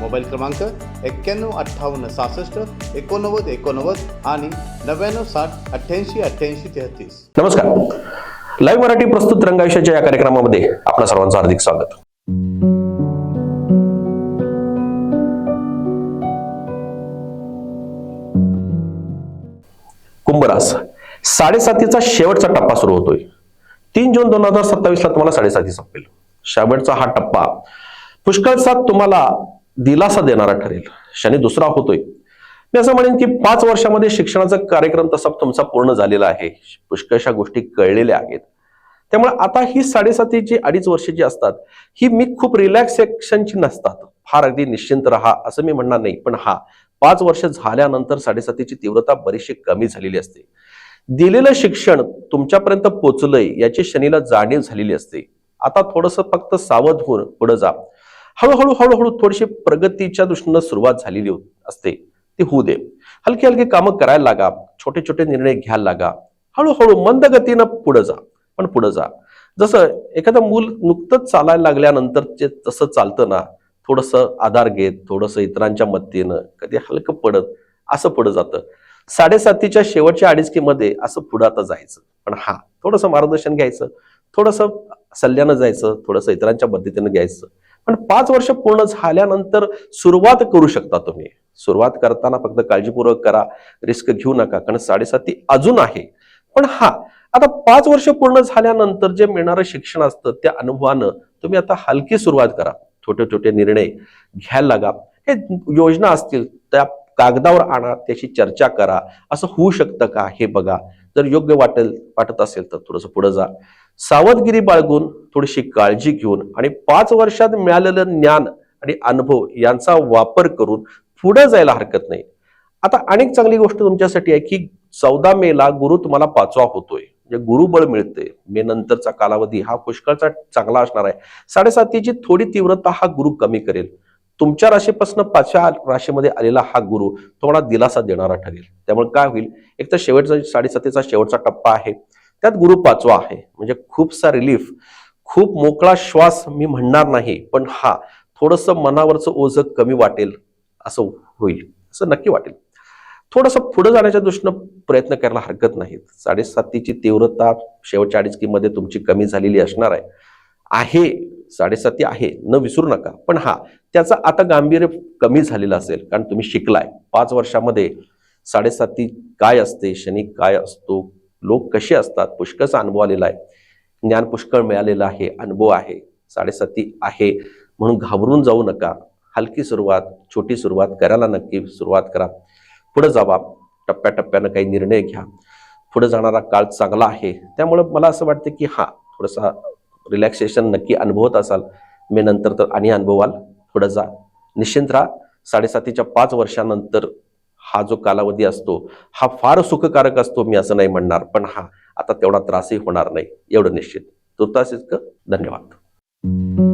Mobile क्रमांक एक्क्याण्णव अठ्ठावन्न सहासष्ट एकोणनव्वद एकोणनव्वद आणि नव्याण्णव साठ अठ्ठ्याऐंशी अठ्ठ्याऐंशी तेहतीस. नमस्कार. लाईव्ह मराठी प्रस्तुत रंगायुष्याच्या या कार्यक्रमामध्ये आपल्या सर्वांचं हार्दिक स्वागत. कुंभरास साडेसातीचा शेवटचा टप्पा सुरू होतोय. तीन जून दोन हजार सत्तावीस ला तुम्हाला साडेसाती संपेल. शेवटचा हा टप्पा. पुष्कळचा तुम्हाला दिलासा देणारा ठरेल. शनी दुसरा होतोय. मी असं म्हणेन की पाच वर्षामध्ये शिक्षणाचा कार्यक्रम तसा तुमचा पूर्ण झालेला आहे. पुष्कळशा गोष्टी कळलेल्या आहेत. त्यामुळे आता ही साडेसाती जी अडीच वर्ष जी असतात ही मी खूप रिलॅक्सेशनची नसतात. फार अगदी निश्चिंत राहा असं मी म्हणणार नाही. पण हा पाच वर्ष झाल्यानंतर साडेसातीची तीव्रता बरीचशी कमी झालेली असते. दिलेलं शिक्षण तुमच्यापर्यंत पोचलंय याची शनीला जाणीव झालेली असते. आता थोडंसं फक्त सावध होऊन पुढे जा. हळूहळू हळूहळू थोडीशी प्रगतीच्या दृष्टीनं सुरुवात झालेली असते. ती होऊ दे. हलकी हलकी कामं करायला लागा. छोटे छोटे निर्णय घ्यायला लागा. हळूहळू मंद गतीनं पुढे जा. पण पुढे जा. जसं एखादं मूल नुकतंच चालायला लागल्यानंतर जे तसं चालतं ना थोडंसं आधार घेत थोडंसं इतरांच्या मदतीनं कधी हलकं पडत असं पुढं जातं. साडेसातीच्या शेवटच्या अडीचकीमध्ये असं पुढं आता जायचं. पण हा थोडंसं मार्गदर्शन घ्यायचं. थोडंसं सल्ल्यानं जायचं. थोडंसं इतरांच्या मदतीनं घ्यायचं. पण पाच वर्ष पूर्ण झाल्यानंतर सुरुवात करू शकता तुम्ही. सुरुवात करताना फक्त काळजीपूर्वक करा रिस्क घेऊ नका कारण साडेसाती अजून आहे. पण हा आता पाच वर्ष पूर्ण झाल्यानंतर जे मिळणारं शिक्षण असतं त्या अनुभवानं तुम्ही आता हलकी सुरुवात करा. छोटे छोटे निर्णय घ्यायला लागा. हे योजना असतील त्या कागदावर आणा त्याची चर्चा करा. असं होऊ शकतं का? हे बघा. जर योग्य वाटेल वाटत असेल तर थोडंसं पुढे जा. सावधगिरी बाळगून थोडीशी काळजी घेऊन आणि पाच वर्षात मिळालेलं ज्ञान आणि अनुभव यांचा वापर करून पुढे जायला हरकत नाही. आता अनेक चांगली गोष्ट तुमच्यासाठी आहे की चौदा मेला गुरु तुम्हाला पाचवा होतोय. म्हणजे गुरुबळ मिळते मे नंतरचा कालावधी हा पुष्कळचा चांगला असणार आहे. साडेसातीची थोडी तीव्रता हा गुरु कमी करेल. तुमच्या राशीपासून पाचव्या राशीमध्ये आलेला हा गुरु तुम्हाला दिलासा देणारा ठरेल. त्यामुळे काय होईल? एक तर शेवटचा साडेसातीचा शेवटचा टप्पा आहे. त्यात गुरु पाचवा आहे. म्हणजे खूपसा रिलीफ खूप मोकळा श्वास मी म्हणणार नाही पण हा थोडंसं मनावरचं ओझं कमी वाटेल असं होईल. असं नक्की वाटेल. थोडंसं पुढे जाण्याच्या दृष्टीनं प्रयत्न करायला हरकत नाहीत. साडेसातीची तीव्रता शेवटच्या अडीचकीमध्ये तुमची कमी झालेली असणार आहे. आहे साडेसाती आहे न विसरू नका. पण हा त्याचा आता गांभीर्य कमी झालेलं असेल कारण तुम्ही शिकलाय. पाच वर्षामध्ये साडेसाती काय असते शनी काय असतो लोक कसे असतात पुष्कळचा अनुभव आलेला आहे. ज्ञान पुष्कळ मिळालेलं आहे अनुभव आहे साडेसाती आहे म्हणून घाबरून जाऊ नका. हलकी सुरुवात छोटी सुरुवात करायला नक्की सुरुवात करा. पुढे जावा. टप्प्याटप्प्यानं काही निर्णय घ्या. पुढे जाणारा काळ चांगला आहे. त्यामुळं मला असं वाटतं की हा थोडासा रिलॅक्सेशन नक्की अनुभवत असाल. मी नंतर तर आणि अनुभवाल थोडं जा. निश्चिंत राहा. साडेसातीच्या पाच वर्षानंतर हा जो कालावधी असतो हा फार सुखकारक असतो मी असं नाही म्हणणार. पण हा आता तेवढा त्रासही होणार नाही. एवढं निश्चित. तुर्तास इतकं धन्यवाद.